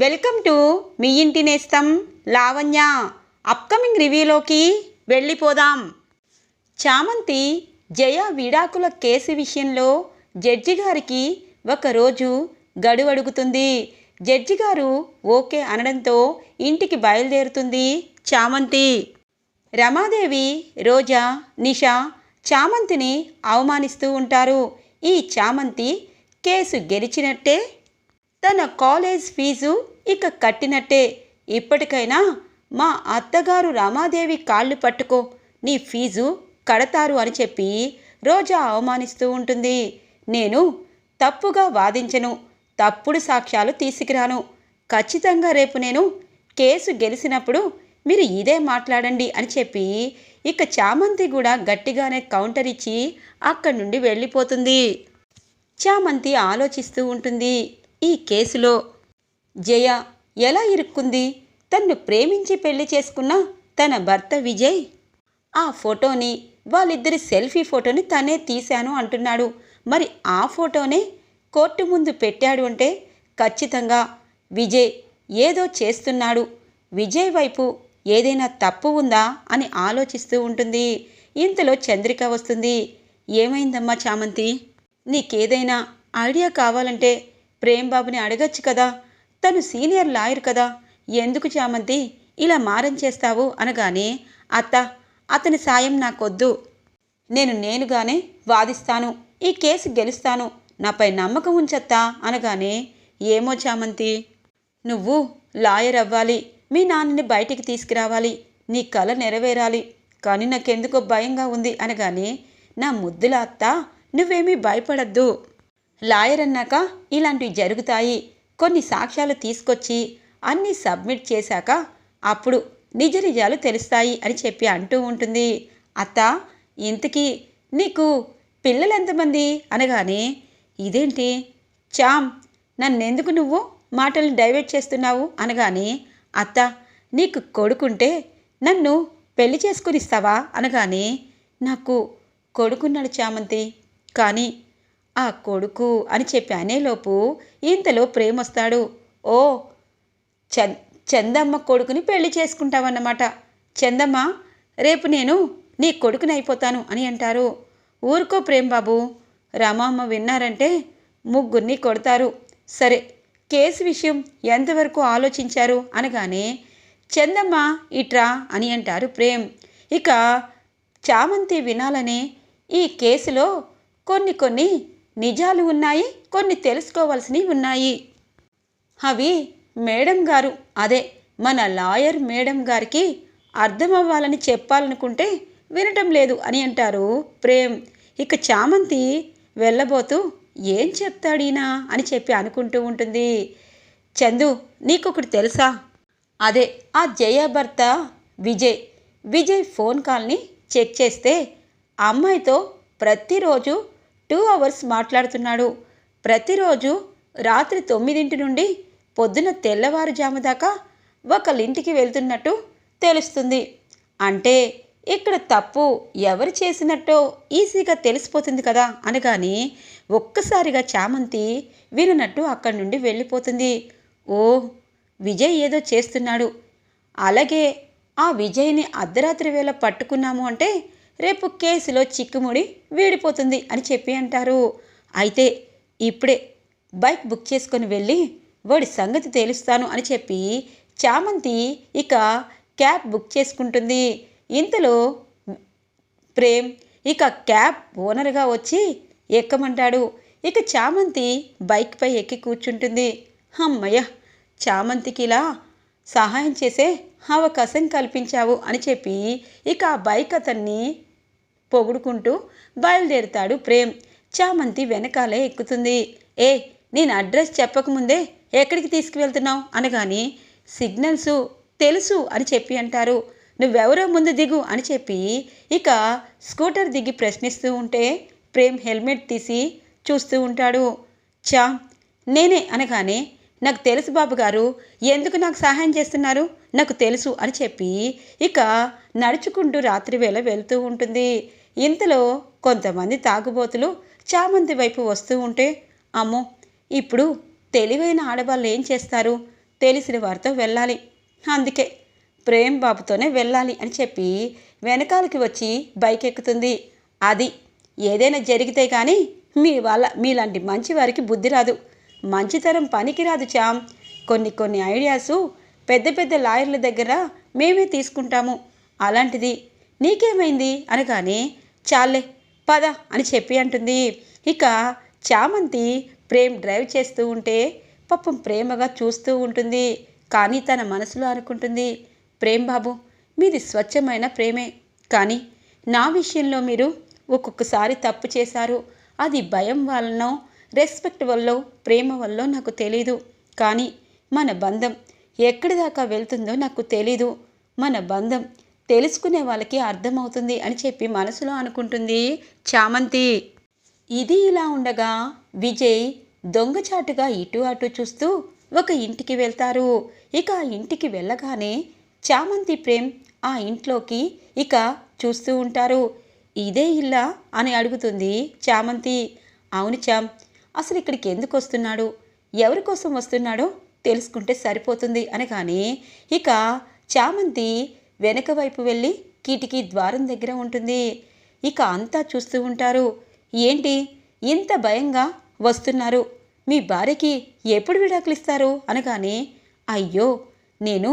Welcome to me ఇంటి నేస్తం Lavanya. Upcoming రివ్యూలోకి వెళ్ళిపోదాం. చామంతి జయ విడాకుల కేసు విషయంలో జడ్జి గారికి ఒకరోజు గడువు అడుగుతుంది జడ్జి గారు ఓకే అనడంతో ఇంటికి బయలుదేరుతుంది చామంతి. రమాదేవి రోజా నిషా చామంతిని అవమానిస్తూ ఉంటారు. ఈ చామంతి కేసు గెలిచినట్టే తన కాలేజ్ ఫీజు ఇక కట్టినట్టే. ఇప్పటికైనా మా అత్తగారు రమాదేవి కాళ్ళు పట్టుకో నీ ఫీజు కడతారు అని చెప్పి రోజా అవమానిస్తూ ఉంటుంది. నేను తప్పుగా వాదించను తప్పుడు సాక్ష్యాలు తీసుకురాను. ఖచ్చితంగా రేపు నేను కేసు గెలిచినప్పుడు మీరు ఇదే మాట్లాడండి అని చెప్పి ఇక చామంతి కూడా గట్టిగానే కౌంటర్ ఇచ్చి అక్కడి నుండి వెళ్ళిపోతుంది. చామంతి ఆలోచిస్తూ ఉంటుంది. ఈ కేసులో జయ ఎలా ఇరుక్కుంది? తన్ను ప్రేమించి పెళ్ళి చేసుకున్న తన భర్త విజయ్? ఆ ఫోటోని వాళ్ళిద్దరి సెల్ఫీ ఫోటోని తనే తీశాను అంటున్నాడు. మరి ఆ ఫోటోనే కోర్టు ముందు పెట్టాడు అంటే ఖచ్చితంగా విజయ్ ఏదో చేస్తున్నాడు. విజయ్ వైపు ఏదైనా తప్పు ఉందా అని ఆలోచిస్తూ ఉంటుంది. ఇంతలో చంద్రిక వస్తుంది. ఏమైందమ్మా చామంతి? నీకేదైనా ఐడియా కావాలంటే ప్రేమ్ బాబుని అడగచ్చు కదా. తను సీనియర్ లాయర్ కదా. ఎందుకు చామంతి? ఇలా మారం చేస్తావు అనగానే అత్త అతని సాయం నాకొద్దు. నేను నేనుగానే వాదిస్తాను. ఈ కేసు గెలుస్తాను. నాపై నమ్మకం ఉంచత్తా అనగానే ఏమో చామంతి? నువ్వు లాయర్ అవ్వాలి. మీ నాన్నని బయటికి తీసుకురావాలి. నీ కల నెరవేరాలి. కానీ నాకెందుకో భయంగా ఉంది అనగానే నా ముద్దుల అత్త నువ్వేమీ భయపడద్దు. లాయర్ అన్నాక ఇలాంటివి జరుగుతాయి. కొన్ని సాక్ష్యాలు తీసుకొచ్చి అన్నీ సబ్మిట్ చేశాక అప్పుడు నిజ నిజాలు తెలుస్తాయి అని చెప్పి అంటూ ఉంటుంది. అత్త ఇంతకీ నీకు పిల్లలు ఎంతమంది అనగానే ఇదేంటి? చామ్ నన్నెందుకు నువ్వు మాటలు డైవర్ట్ చేస్తున్నావు? అనగానే అత్త నీకు కొడుకుంటే నన్ను పెళ్ళి చేసుకునిస్తావా? అనగానే నాకు కొడుకున్నాడు చామంతి. కానీ ఆ కొడుకు అని చెప్పి అనేలోపు ఇంతలో ప్రేమొస్తాడు. ఓ చంద్ చందమ్మ కొడుకుని పెళ్ళి చేసుకుంటావన్నమాట. చందమ్మ రేపు నేను నీ కొడుకుని అయిపోతాను అని అంటారు. ఊరుకో ప్రేమ్ బాబు రామమ్మ విన్నారంటే ముగ్గురిని కొడతారు. సరే కేసు విషయం ఎంతవరకు ఆలోచించారు అనగానే చందమ్మ ఇట్రా అని అంటారు ప్రేమ్. ఇక చామంతి వినాలనే ఈ కేసులో కొన్ని కొన్ని నిజాలు ఉన్నాయి కొన్ని తెలుసుకోవాల్సినవి ఉన్నాయి. అవి మేడం గారు అదే మన లాయర్ మేడం గారికి అర్థమవ్వాలని చెప్పాలనుకుంటే వినటం లేదు అని అంటారు ప్రేమ్. ఇక చామంతి వెళ్ళబోతూ ఏం చెప్తాడీనా అని చెప్పి అనుకుంటూ ఉంటుంది. చందు నీకొకటి తెలుసా? అదే ఆ జయ భర్త విజయ్. విజయ్ ఫోన్ కాల్ని చెక్ చేస్తే అమ్మాయితో ప్రతిరోజు టూ అవర్స్ మాట్లాడుతున్నాడు. ప్రతిరోజు రాత్రి తొమ్మిదింటి నుండి పొద్దున తెల్లవారుజాము దాకా ఒకళ్ళింటికి వెళ్తున్నట్టు తెలుస్తుంది. అంటే ఇక్కడ తప్పు ఎవరు చేసినట్టో ఈజీగా తెలిసిపోతుంది కదా అనగాని ఒక్కసారిగా చామంతి విననట్టు అక్కడి నుండి వెళ్ళిపోతుంది. ఓ విజయ్ ఏదో చేస్తున్నాడు. అలాగే ఆ విజయ్ని అర్ధరాత్రి వేళ పట్టుకున్నాము అంటే రేపు కేసులో చిక్కుముడి వీడిపోతుంది అని చెప్పి అంటారు. అయితే ఇప్పుడే బైక్ బుక్ చేసుకొని వెళ్ళి వాడి సంగతి తేలుస్తాను అని చెప్పి చామంతి ఇక క్యాబ్ బుక్ చేసుకుంటుంది. ఇంతలో ప్రేమ్ ఇక క్యాబ్ ఓనర్గా వచ్చి ఎక్కమంటాడు. ఇక చామంతి బైక్పై ఎక్కి కూర్చుంటుంది. అమ్మయ్య చామంతికి ఇలా సహాయం చేసే అవకాశం కల్పించావు అని చెప్పి ఇక ఆ బైక్ అతన్ని పొగుడుకుంటూ బయలుదేరుతాడు ప్రేమ్. చామంతి వెనకాలే ఎక్కుతుంది. ఏ నేను అడ్రస్ చెప్పకముందే ఎక్కడికి తీసుకువెళ్తున్నావు? అనగాని సిగ్నల్స్ తెలుసు అని చెప్పి అంటారు. నువ్వెవరో ముందు దిగు అని చెప్పి ఇక స్కూటర్ దిగి ప్రశ్నిస్తూ ఉంటే ప్రేమ్ హెల్మెట్ తీసి చూస్తూ ఉంటాడు. చా నేనే అనగానే నాకు తెలుసు బాబు గారు ఎందుకు నాకు సహాయం చేస్తున్నారు? నాకు తెలుసు అని చెప్పి ఇక నడుచుకుంటూ రాత్రి వేళ వెళ్తూ ఉంటుంది. ఇంతలో కొంతమంది తాగుబోతులు చామంతి వైపు వస్తూ ఉంటే అమ్మో ఇప్పుడు తెలివైన ఆడవాళ్ళు ఏం చేస్తారు? తెలిసిన వారితో వెళ్ళాలి. అందుకే ప్రేమ్ బాబుతోనే వెళ్ళాలి అని చెప్పి వెనకాలకి వచ్చి బైక్ ఎక్కుతుంది అది ఏదైనా జరిగితే కానీ మీ వాళ్ళ మీలాంటి మంచి వారికి బుద్ధి రాదు. మంచితరం పనికి రాదు చామ్. కొన్ని కొన్ని ఐడియాసు పెద్ద పెద్ద లాయర్ల దగ్గర మేమే తీసుకుంటాము. అలాంటిది నీకేమైంది? అనగానే చాలే పద అని చెప్పి అంటుంది. ఇక చామంతి ప్రేమ్ డ్రైవ్ చేస్తూ ఉంటే పాపం ప్రేమగా చూస్తూ ఉంటుంది. కానీ తన మనసులో అనుకుంటుంది ప్రేమ్ బాబు మీది స్వచ్ఛమైన ప్రేమే. కానీ నా విషయంలో మీరు ఒక్కొక్కసారి తప్పు చేశారు. అది భయం వలనో రెస్పెక్ట్ వల్ల ప్రేమ వల్ల నాకు తెలీదు. కానీ మన బంధం ఎక్కడి దాకా వెళ్తుందో నాకు తెలీదు. మన బంధం తెలుసుకునే వాళ్ళకి అర్థమవుతుంది అని చెప్పి మనసులో అనుకుంటుంది చామంతి. ఇది ఇలా ఉండగా విజయ్ దొంగచాటుగా ఇటు అటు చూస్తూ ఒక ఇంటికి వెళ్తారు. ఇక ఆ ఇంటికి వెళ్ళగానే చామంతి ప్రేమ్ ఆ ఇంట్లోకి ఇక చూస్తూ ఉంటారు. ఇదే ఇల్లా అని అడుగుతుంది చామంతి. అవును చామ్ అసలు ఇక్కడికి ఎందుకు వస్తున్నాడు? ఎవరి కోసం వస్తున్నాడో తెలుసుకుంటే సరిపోతుంది అనగానే ఇక చామంతి వెనక వైపు వెళ్ళి కిటికీ ద్వారం దగ్గర ఉంటుంది. ఇక అంతా చూస్తూ ఉంటారు. ఏంటి? ఇంత భయంగా వస్తున్నారు. మీ భార్యకి ఎప్పుడు విడాకులు ఇస్తారు అనగానే అయ్యో నేను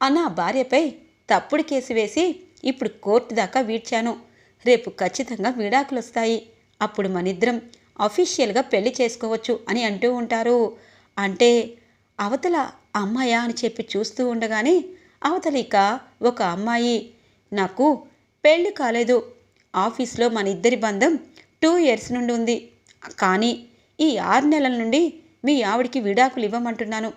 నా భార్యపై తప్పుడు కేసు వేసి ఇప్పుడు కోర్టు దాకా వీడ్చాను. రేపు ఖచ్చితంగా విడాకులు వస్తాయి అప్పుడు మనిద్దరం అఫీషియల్గా పెళ్ళి చేసుకోవచ్చు అని అంటూ ఉంటారు. అంటే అవతల అమ్మాయా అని చెప్పి చూస్తూ ఉండగానే అవతలిక ఒక అమ్మాయి. నాకు పెళ్ళి కాలేదు. ఆఫీస్లో మన ఇద్దరి బంధం టూ ఇయర్స్ నుండి ఉంది. కానీ ఈ ఆరు నెలల నుండి మీ ఆవిడికి విడాకులు ఇవ్వమంటున్నాను.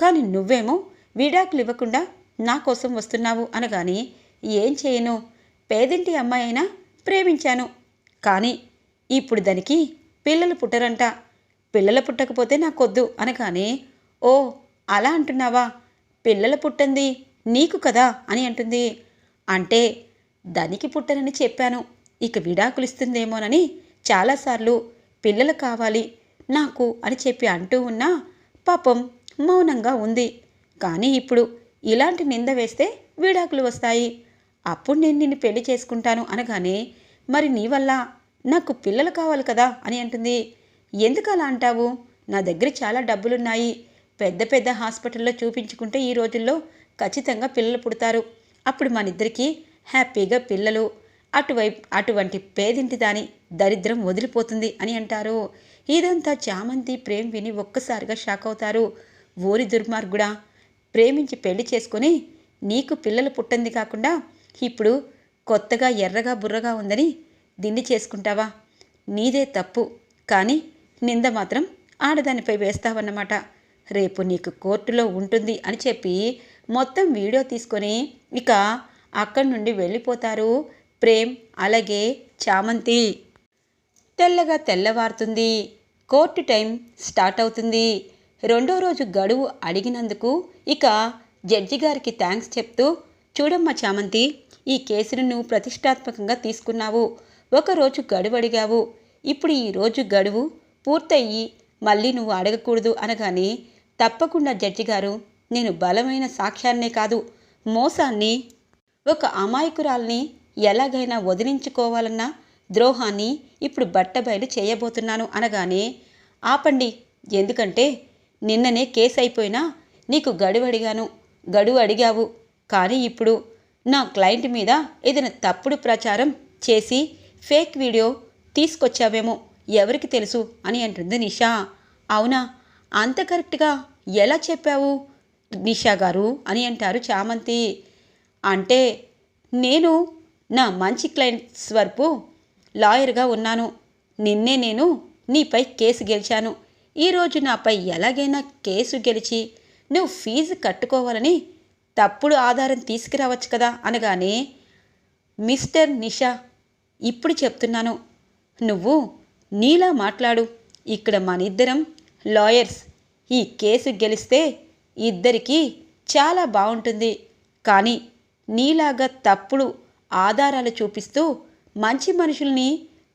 కానీ నువ్వేమో విడాకులు ఇవ్వకుండా నా కోసం వస్తున్నావు అనగాని ఏం చేయను? పేదింటి అమ్మాయి అయినా ప్రేమించాను. కానీ ఇప్పుడు దానికి పిల్లలు పుట్టరంట. పిల్లలు పుట్టకపోతే నాకొద్దు అనగానే ఓ అలా అంటున్నావా? పిల్లలు పుట్టింది. నీకు కదా అని అంటుంది. అంటే దానికి పుట్టనని చెప్పాను. ఇక విడాకులు ఇస్తుందేమోనని చాలాసార్లు పిల్లలు కావాలి నాకు అని చెప్పి అంటూ ఉన్నా పాపం మౌనంగా ఉంది. కానీ ఇప్పుడు ఇలాంటి నింద వేస్తే విడాకులు వస్తాయి. అప్పుడు నేను నిన్ను పెళ్ళి చేసుకుంటాను అనగానే మరి నీ వల్ల నాకు పిల్లలు కావాలి కదా అని అంటుంది. ఎందుకు అలా అంటావు? నా దగ్గర చాలా డబ్బులున్నాయి. పెద్ద పెద్ద హాస్పిటల్లో చూపించుకుంటే ఈ రోజుల్లో ఖచ్చితంగా పిల్లలు పుడతారు. అప్పుడు మనిద్దరికీ హ్యాపీగా పిల్లలు. అటువైపు అటువంటి పేదింటి దాని దరిద్రం వదిలిపోతుంది అని అంటారు. ఇదంతా చామంతి ప్రేమ్ విని ఒక్కసారిగా షాక్ అవుతారు. ఊరి దుర్మార్గుడా ప్రేమించి పెళ్ళి చేసుకొని నీకు పిల్లలు పుట్టింది కాకుండా ఇప్పుడు కొత్తగా ఎర్రగా బుర్రగా ఉందని దిండి చేసుకుంటావా? నీదే తప్పు. కానీ నింద మాత్రం ఆడదానిపై వేస్తావన్నమాట. రేపు నీకు కోర్టులో ఉంటుంది అని చెప్పి మొత్తం వీడియో తీసుకొని ఇక అక్కడి నుండి వెళ్ళిపోతారు ప్రేమ్ అలాగే చామంతి. తెల్లగా తెల్లవారుతుంది. కోర్టు టైం స్టార్ట్ అవుతుంది. రెండో రోజు గడువు అడిగినందుకు ఇక జడ్జి గారికి థ్యాంక్స్ చెప్తూ చూడమ్మా చామంతి ఈ కేసును నువ్వు ప్రతిష్టాత్మకంగా తీసుకున్నావు. ఒకరోజు గడువు అడిగావు. ఇప్పుడు ఈ రోజు గడువు పూర్తయ్యి మళ్ళీ నువ్వు అడగకూడదు అనగానే తప్పకుండా జడ్జి గారు నేను బలమైన సాక్ష్యాన్నే కాదు మోసాన్ని ఒక అమాయకురాల్ని ఎలాగైనా వదిలించుకోవాలన్న ద్రోహాన్ని ఇప్పుడు బట్టబయలు చేయబోతున్నాను అనగానే ఆపండి ఎందుకంటే నిన్ననే కేసు అయిపోయినా నీకు గడువు అడిగాను గడువు అడిగావు. కానీ ఇప్పుడు నా క్లయింట్ మీద ఏదైనా తప్పుడు ప్రచారం చేసి ఫేక్ వీడియో తీసుకొచ్చావేమో ఎవరికి తెలుసు అని అంటుంది నిషా. అవునా? అంత కరెక్ట్గా ఎలా చెప్పావు? నిషా గారు అని అంటారు చామంతి. అంటే నేను నా మంచి క్లయింట్స్ వరకు లాయర్గా ఉన్నాను. నిన్నే నేను నీపై కేసు గెలిచాను. ఈరోజు నాపై ఎలాగైనా కేసు గెలిచి నువ్వు ఫీజు కట్టుకోవాలని తప్పుడు ఆధారం తీసుకురావచ్చు కదా అనగానే మిస్టర్ నిషా ఇప్పుడు చెప్తున్నాను. నువ్వు నీలా మాట్లాడు. ఇక్కడ మనిద్దరం లాయర్స్. ఈ కేసు గెలిస్తే ఇద్దరికీ చాలా బాగుంటుంది కానీ నీలాగా తప్పుడు ఆధారాలు చూపిస్తూ మంచి మనుషుల్ని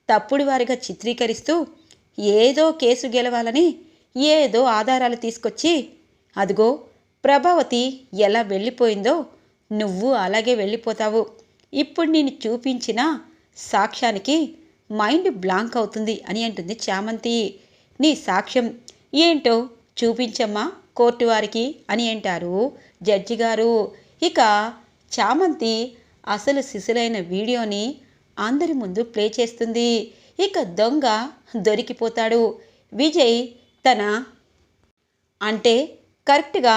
తప్పుడు వారిగా చిత్రీకరిస్తూ ఏదో కేసు గెలవాలని ఏదో ఆధారాలు తీసుకొచ్చి అదిగో ప్రభావతి ఎలా వెళ్ళిపోయిందో నువ్వు అలాగే వెళ్ళిపోతావు. ఇప్పుడు నేను చూపించిన సాక్ష్యానికి మైండ్ బ్లాంక్ అవుతుంది అని అంటుంది చామంతి. నీ సాక్ష్యం ఏంటో చూపించమ్మా. కోర్టు వారికి అని అంటారు. జడ్జి గారు ఇక చామంతి అసలు శిశులైన వీడియోని అందరి ముందు ప్లే చేస్తుంది. ఇక దొంగ దొరికిపోతాడు. విజయ్ తన అంటే కరెక్ట్గా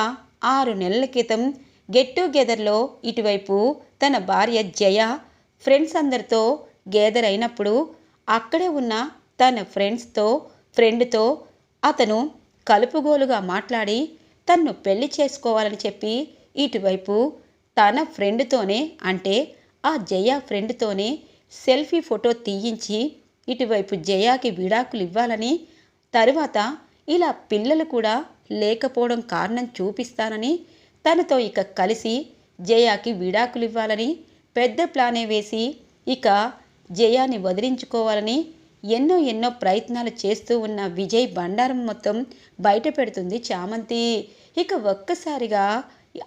ఆరు నెలల క్రితం గెట్ టుగెదర్లో ఇటువైపు తన భార్య జయ ఫ్రెండ్స్ అందరితో గేదర్ అయినప్పుడు అక్కడే ఉన్న తన ఫ్రెండ్స్తో ఫ్రెండ్తో అతను కలుపుగోలుగా మాట్లాడి తన్ను పెళ్ళి చేసుకోవాలని చెప్పి ఇటువైపు తన ఫ్రెండ్తోనే అంటే ఆ జయ ఫ్రెండ్తోనే సెల్ఫీ ఫోటో తీయించి ఇటువైపు జయాకి విడాకులు ఇవ్వాలని తరువాత ఇలా పిల్లలు కూడా లేకపోవడం కారణం చూపిస్తానని తనతో ఇక కలిసి జయాకి విడాకులు ఇవ్వాలని పెద్ద ప్లానే వేసి ఇక జయాని వదిలించుకోవాలని ఎన్నో ఎన్నో ప్రయత్నాలు చేస్తూ ఉన్న విజయ్ బండారం మొత్తం బయట పెడుతుంది చామంతి. ఇక ఒక్కసారిగా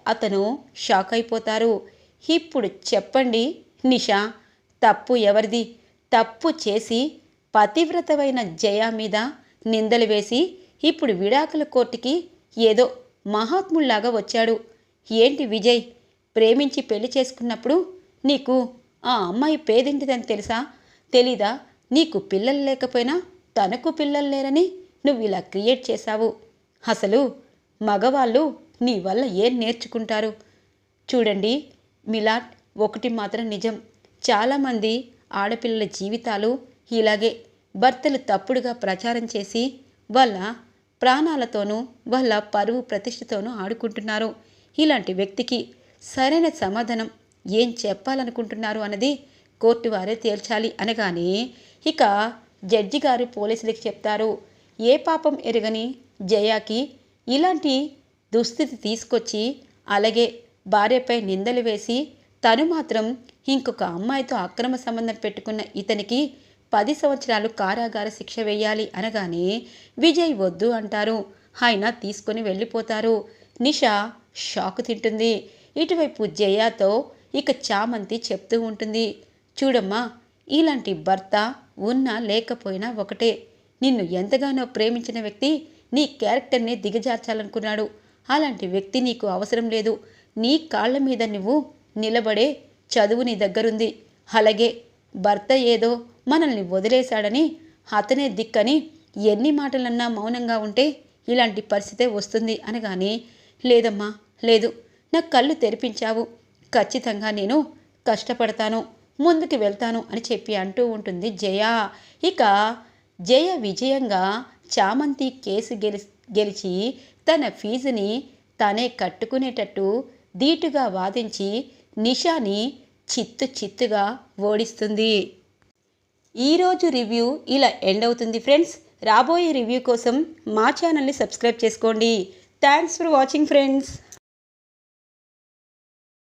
అతను షాక్ అయిపోతారు. ఇప్పుడు చెప్పండి నిషా తప్పు ఎవరిది? తప్పు చేసి పతివ్రతమైన జయ మీద నిందలు వేసి ఇప్పుడు విడాకుల కోర్టుకి ఏదో మహాత్ముల్లాగా వచ్చాడు. ఏంటి విజయ్? ప్రేమించి పెళ్ళి చేసుకున్నప్పుడు నీకు ఆ అమ్మాయి పేదింటిదని తెలుసా? తెలీదా? నీకు పిల్లలు లేకపోయినా తనకు పిల్లలు లేరని నువ్వు ఇలా క్రియేట్ చేశావు. అసలు మగవాళ్ళు నీ వల్ల ఏం నేర్చుకుంటారు? చూడండి మిలాట్ ఒకటి మాత్రం నిజం. చాలామంది ఆడపిల్లల జీవితాలు ఇలాగే భర్తలు తప్పుడుగా ప్రచారం చేసి వాళ్ళ ప్రాణాలతోనూ వాళ్ళ పరువు ప్రతిష్టతోనూ ఆడుకుంటున్నారు. ఇలాంటి వ్యక్తికి సరైన సమాధానం ఏం చెప్పాలనుకుంటున్నారు అన్నది కోర్టు వారే తేల్చాలి అనగానే ఇక జడ్జి గారు పోలీసులకి చెప్తారు ఏ పాపం ఎరగని జయాకి ఇలాంటి దుస్థితి తీసుకొచ్చి అలాగే భార్యపై నిందలు వేసి తను మాత్రం ఇంకొక అమ్మాయితో అక్రమ సంబంధం పెట్టుకున్న ఇతనికి పది సంవత్సరాలు కారాగార శిక్ష వేయాలి అనగానే విజయ్ వద్దు అంటారు. ఆయన తీసుకొని వెళ్ళిపోతారు. నిషా షాక్ తింటుంది. ఇటువైపు జయాతో ఇక చామంతి చెప్తూ ఉంటుంది. చూడమ్మా ఇలాంటి భర్త ఉన్నా లేకపోయినా ఒకటే. నిన్ను ఎంతగానో ప్రేమించిన వ్యక్తి నీ క్యారెక్టర్ని దిగజార్చాలనుకున్నాడు. అలాంటి వ్యక్తి నీకు అవసరం లేదు. నీ కాళ్ళ మీద నువ్వు నిలబడే చదువు నీ దగ్గరుంది. అలాగే భర్త ఏదో మనల్ని వదిలేశాడని అతనే దిక్కని ఎన్ని మాటలన్నా మౌనంగా ఉంటే ఇలాంటి పరిస్థితే వస్తుంది అనగానే లేదమ్మా లేదు. నా కళ్ళు తెరిపించావు. ఖచ్చితంగా నేను కష్టపడతాను. ముందుకు వెళ్తాను అని చెప్పి అంటూ ఉంటుంది జయ. ఇక జయ విజయంగా చామంతి కేసు గెలి గెలిచి తన ఫీజుని తనే కట్టుకునేటట్టు ధీటుగా వాదించి నిషాని చిత్తు చిత్తుగా ఓడిస్తుంది. ఈరోజు రివ్యూ ఇలా ఎండ్ అవుతుంది ఫ్రెండ్స్. రాబోయే రివ్యూ కోసం మా ఛానల్ని సబ్స్క్రైబ్ చేసుకోండి. Thanks for watching friends.